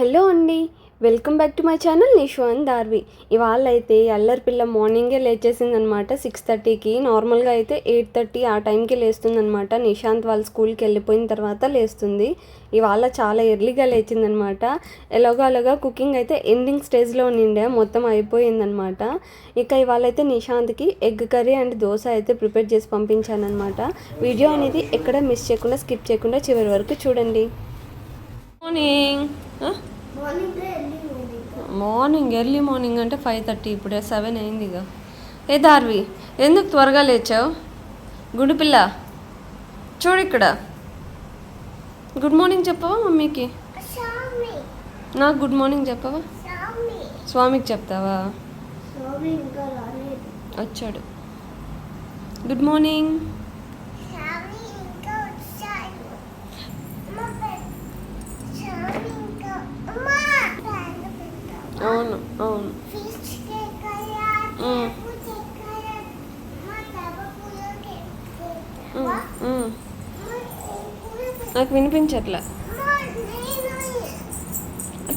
Hello అండి. Welcome back to my channel Nishu and Darvi ఇవాళ అయితే అల్లరి పిల్ల మార్నింగే లేచేసిందనమాట. సిక్స్ థర్టీకి. నార్మల్గా అయితే ఎయిట్ థర్టీ ఆ టైంకి లేస్తుందనమాట. నిశాంత్ వాళ్ళ స్కూల్కి వెళ్ళిపోయిన తర్వాత లేస్తుంది. ఇవాళ చాలా ఎర్లీగా లేచిందనమాట. ఎలాగో అలాగా కుకింగ్ అయితే ఎండింగ్ స్టేజ్లో నిండే మొత్తం అయిపోయిందనమాట. ఇక ఇవాళ అయితే నిశాంత్కి ఎగ్ కర్రీ అండ్ దోశ అయితే ప్రిపేర్ చేసి పంపించానమాట వీడియో అనేది ఎక్కడ మిస్ చేయకుండా స్కిప్ చేయకుండా చివరి వరకు చూడండి. మార్నింగ్ మార్నింగ్ ఎర్లీ మార్నింగ్ అంటే ఫైవ్ థర్టీ ఇప్పుడే సెవెన్ అయింది ఇక ఏ దార్వి ఎందుకు త్వరగా లేచావు? గుడి పిల్ల చూడు ఇక్కడ. గుడ్ మార్నింగ్ చెప్పవా మమ్మీకి? నాకు గుడ్ మార్నింగ్ చెప్పవా? స్వామి. స్వామికి చెప్తావా? వచ్చాడు. Good morning. నాకు వినిపించట్లే.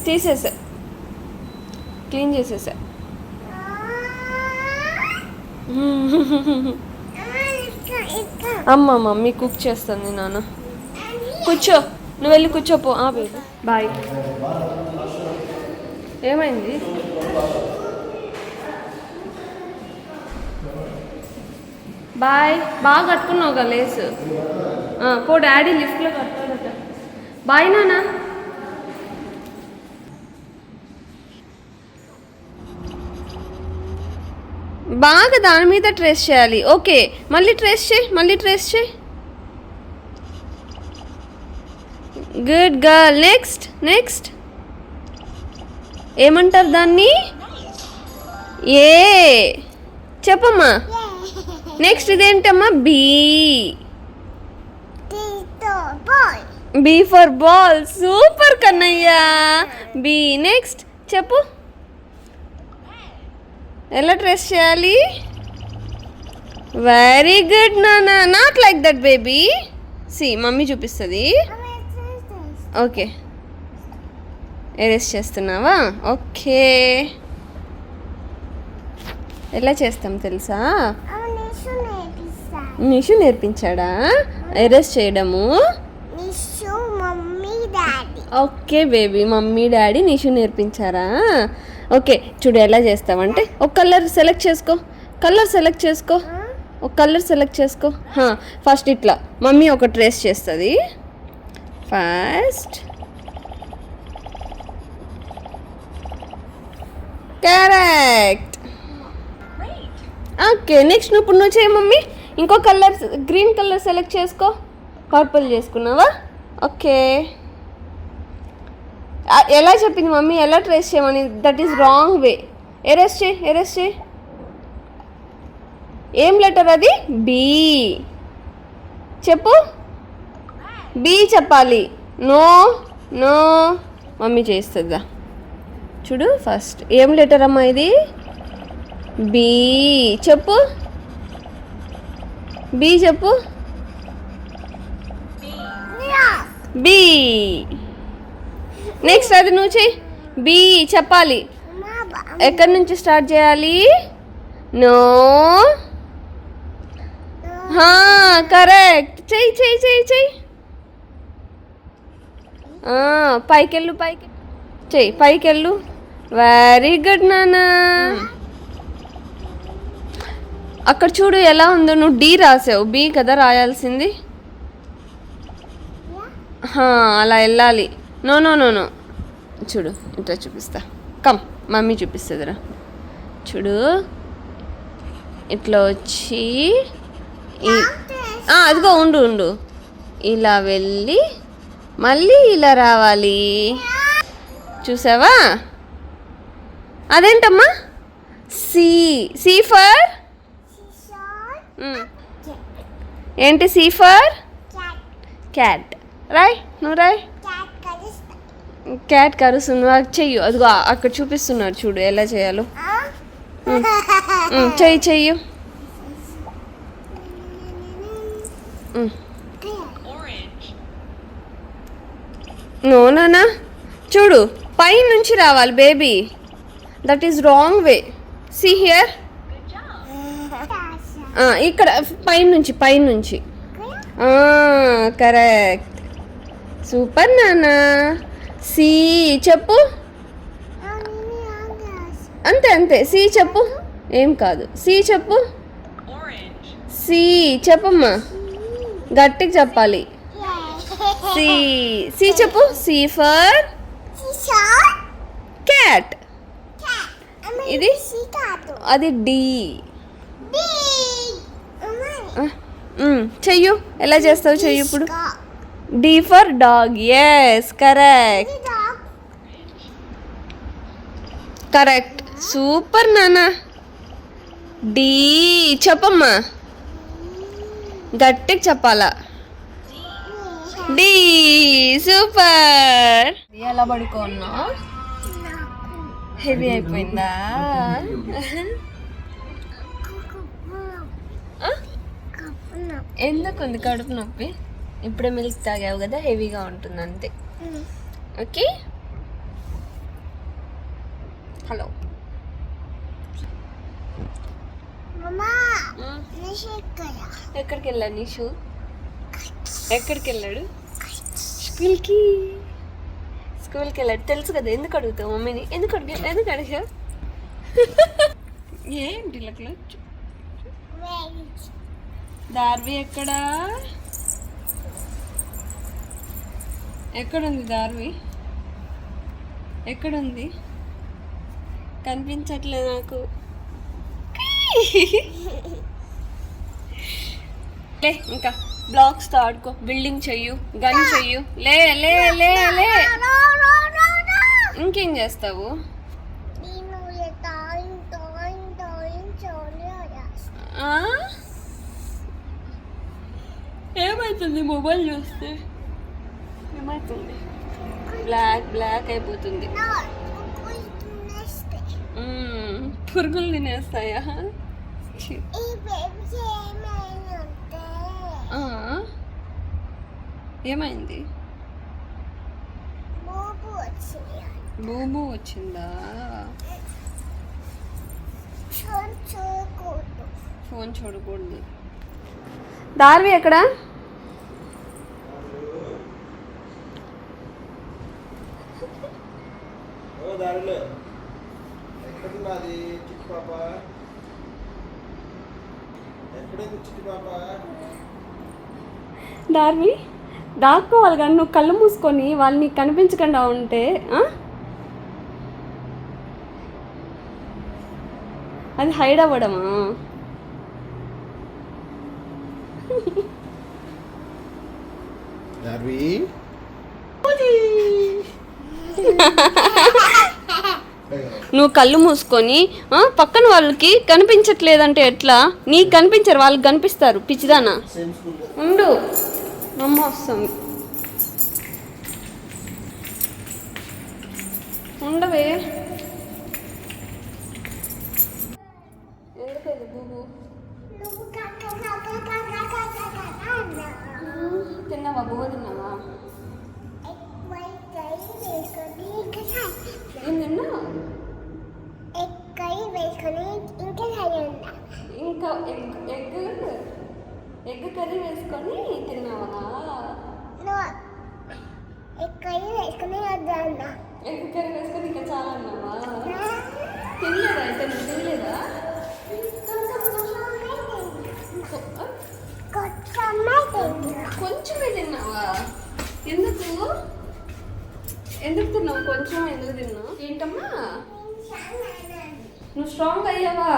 తీసేసా. క్లీన్ చేసేసా. అమ్మ మమ్మీ కుక్ చేస్తుంది నాన్న. కూర్చో నువ్వు వెళ్ళి కూర్చోపో ఆ బేబీ. బాయ్. ఏమైంది? బాయ్. బాగా కట్టుకున్నావు కదా లేసు. పో డాడీ లిఫ్ట్లో కట్టాడట బాయ్ నాన్న బాగా దాని మీద ట్రేస్ చేయాలి. ఓకే మళ్ళీ ట్రేస్ చేయి మళ్ళీ ట్రేస్ చేయి. Good girl next next. ఏమంటారు దాన్ని? ఏ. చెప్పమ్మా. Next ఇదేంటమ్మా? B. B for ball super Kannayya B next చెప్పు ఎలా ట్రెస్ చేయాలి? వెరీ గుడ్ నానా not like that baby C mummy చూపిస్తుంది. ఓకే ఎరేస్ చేస్తున్నావా? ఓకే ఎలా చేస్తాం తెలుసా? నిషు నేర్పించాడా? ఎరేస్ చేయడము. Okay baby mummy daddy Nishu నేర్పించారా? Okay చూడు ఎలా చేస్తావంటే ఒక కలర్ సెలెక్ట్ చేసుకో కలర్ సెలెక్ట్ చేసుకో ఒక కలర్ సెలెక్ట్ చేసుకో. ఫస్ట్ ఇట్లా మమ్మీ ఒక ట్రేస్ చేస్తుంది. ఫస్ట్. కరెక్ట్. ఓకే నెక్స్ట్ నువ్వు ఇప్పుడు నువ్వు చేయి మమ్మీ. ఇంకో కలర్ గ్రీన్ కలర్ సెలెక్ట్ చేసుకో. పర్పుల్ చేసుకున్నావా? ఓకే. ఎలా చెప్పింది మమ్మీ? ఎలా ట్రేస్ చేయమని? That is wrong way erase చేయి ఎరెస్ట్ చేయి. ఏం లెటర్ అది? బి చెప్పు. బి చెప్పాలి. నో నో మమ్మీ చేస్తుందా? చూడు ఫస్ట్ ఏం లెటర్ అమ్మా ఇది? బి చెప్పు. బి చెప్పు. బి నెక్స్ట్ అది నువ్వు చెయ్యి బి చెప్పాలి. ఎక్కడి నుంచి స్టార్ట్ చేయాలి? నో. కరెక్ట్. చెయ్యి చెయ్యి చెయ్యి చెయ్యి పైకెళ్ళు పైకి చెయ్యి పైకెళ్ళు. వెరీ గుడ్ నాన్న. అక్కడ చూడు ఎలా ఉందో. నువ్వు డి రాసావు. బి కదా రాయాల్సింది. అలా వెళ్ళాలి. నో నో నో నో చూడు ఇట్లా చూపిస్తా. కమ్ మమ్మీ చూపిస్తుందిరా. చూడు. ఇట్లా వచ్చి అదిగో ఉండు ఉండు. ఇలా వెళ్ళి మళ్ళీ ఇలా రావాలి. చూసావా? అదేంటమ్మా? సి సి ఫర్ ఏంటి సి ఫర్ క్యాట్ రాయ్ నువ్వు రాయ్. క్యాట్ కరుస్తుంది నాకు చెయ్యు. అదిగో అక్కడ చూపిస్తున్నారు చూడు ఎలా చేయాలో. చెయ్యి చెయ్యు. నోనా చూడు పై నుంచి రావాలి baby. That is wrong way C here ఇక్కడ పైనుంచి నుంచి నుంచి కరెక్ట్ సూపర్ నానా సి చెప్పు. అంతే అంతే. సి చెప్పు. ఏం కాదు. సి చెప్పు. సి చెప్పమ్మా. గట్టిగా చెప్పాలి. సి. సి చెప్పు. C for cat. ఇది? అది డి. చెయ్యు. ఎలా చేస్తావు చెయ్యి ఇప్పుడు? D for dog yes correct correct super నాన్న డి చెప్పమ్మా. గట్టిగా చెప్పాలా? డి సూపర్ ఎలా పడుకోన్నా? హెవీ అయిపోయిందా? ఎందుకు ఉంది కడుపు నొప్పి? ఇప్పుడే మిల్క్ తాగావు కదా హెవీగా ఉంటుంది అంతే. ఓకే? హలో. ఎక్కడికి వెళ్ళాడు నిషు ఎక్కడికి వెళ్ళాడు స్కూల్కి స్కూల్కి. వెళ్ళాడు తెలుసు కదా ఎందుకు అడుగుతావు మమ్మీని? ఎందుకు అడిగా ఎందుకు అడిగా ఏంటి లక్లో దార్వి ఎక్కడా? ఎక్కడుంది దార్వి? ఎక్కడుంది? కనిపించట్లేదు నాకు. లే ఇంకా. బ్లాక్స్తో ఆడుకో. బిల్డింగ్ చెయ్యు గన్ చెయ్యు. లే లే లే లే. ఇంకేం చేస్తావు? ఆ? ఏమైతుంది మొబైల్ చూస్తే? ఏమైతుంది బ్లాక్ బ్లాక్ అయిపోతుంది. పురుగులు తినేస్తాయా. ఏమైంది? బూబు వచ్చిందా. ఫోన్ చూడకూడదు. దార్వి ఎక్కడ? దారిలో. ఎక్కడున్నది చిట్టి పాప ఎక్కడుంది చిట్టి పాప దార్వి దాక్కోవాలి కానీ నువ్వు కళ్ళు మూసుకొని వాళ్ళని కనిపించకుండా ఉంటే ఆ? అది హైడ్ అవ్వడమా? దార్వి నువ్వు కళ్ళు మూసుకొని పక్కన వాళ్ళకి కనిపించట్లేదంటే ఎట్లా నీకు కనిపించరు వాళ్ళకి కనిపిస్తారు పిచ్చిదానా ఉండు అమ్మ వస్తుంది ఉండవే ఎందుకది బూబు తిన్నావా బువ్వ తిన్నావా ఎగ్ కర్రీ వేసుకొని తిన్నావా? ఎగ్ కర్రీ వేసుకొని ఇంకా చాలా అన్నావా? తినలేదా అయితే? నువ్వు తినలేదా? కొంచెమే తిన్నావా? ఎందుకు? ఎందుకు తిన్నావు? కొంచెం ఎందుకు తిన్నావు? ఏంటమ్మా? నువ్వు స్ట్రాంగ్ అయ్యావా?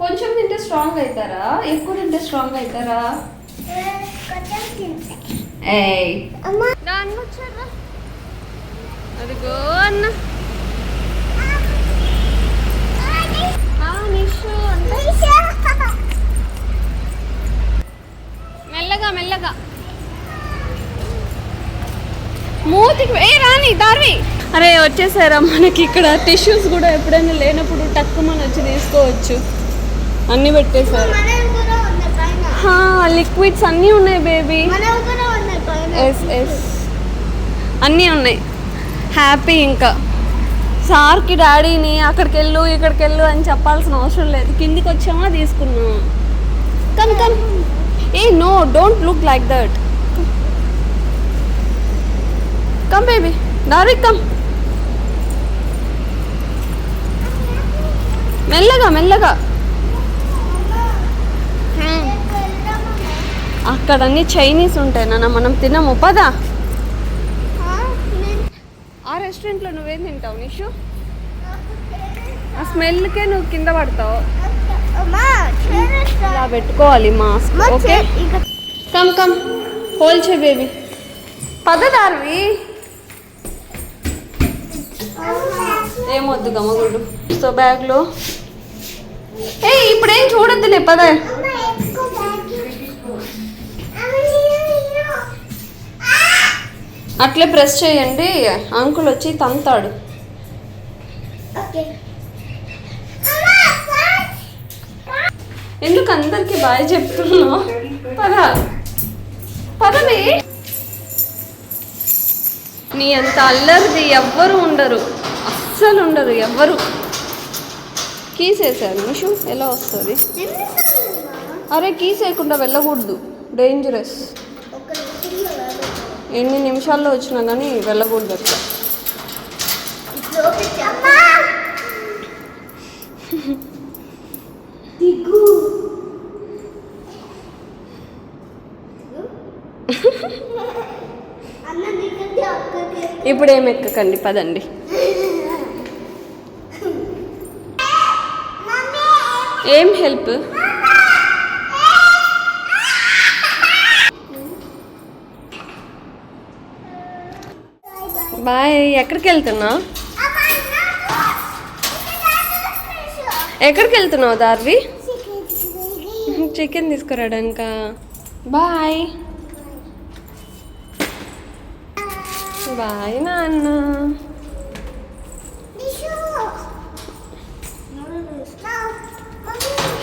కొంచెం తింటే స్ట్రాంగ్ అవుతారా? ఎక్కువ తింటే స్ట్రాంగ్ అవుతారా? అమ్మా అదిగో అన్న. మెల్లగా మెల్లగా. మూతికి ఏ రాని దార్వి. అరే వచ్చేసారా? మనకి ఇక్కడ టిష్యూస్ కూడా ఎప్పుడైనా లేనప్పుడు టక్కుమని వచ్చి తీసుకోవచ్చు. అన్నీ పెట్టేశారు. లిక్విడ్స్ అన్నీ ఉన్నాయి బేబీ. ఎస్ ఎస్ అన్నీ ఉన్నాయి. హ్యాపీ ఇంకా. సార్కి డాడీని అక్కడికి వెళ్ళు ఇక్కడికి వెళ్ళు అని చెప్పాల్సిన అవసరం లేదు. కిందికి వచ్చామా తీసుకున్నాం. Come come A no don't look like that come baby Darvi come మెల్లగా మెల్లగా. అక్కడ అన్ని చైనీస్ ఉంటాయి నాన్న మనం తినము. పదా. ఆ రెస్టారెంట్లో నువ్వేం తింటావు నిషు? ఆ స్మెల్కే నువ్వు కింద పడతావు. ఇలా పెట్టుకోవాలి mask okay? Come come. హోల్చే baby. పద ఏమొద్దు గమ్మగుడు. సో బ్యాగ్లో. ఏ ఇప్పుడేం చూడొద్దులే పద. అట్లే ప్రెస్ చేయండి. అంకుల్ వచ్చి తంతాడు. ఎందుకు అందరికి బాయ్ చెప్తున్నావు? పద. పదవి. నీ అంత అల్లరిది ఎవ్వరు ఉండరు. అస్సలు ఉండరు ఎవ్వరు. కీసేసారు. నిషు ఎలా వస్తుంది? అరే కీసేయకుండా వెళ్ళకూడదు. డేంజరస్ ఎన్ని నిమిషాల్లో వచ్చినా కానీ వెళ్ళకూడదు అట్లా. ఇప్పుడు ఏం ఎక్కకండి పదండి. ఏం హెల్ప్? బాయ్ ఎక్కడికి వెళ్తున్నావు ఎక్కడికి వెళ్తున్నావు దార్వి? చికెన్ తీసుకురాడానిక బాయ్. బాయ్ నాన్న.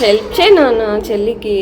హెల్ప్ చేయి నాన్న చెల్లికి.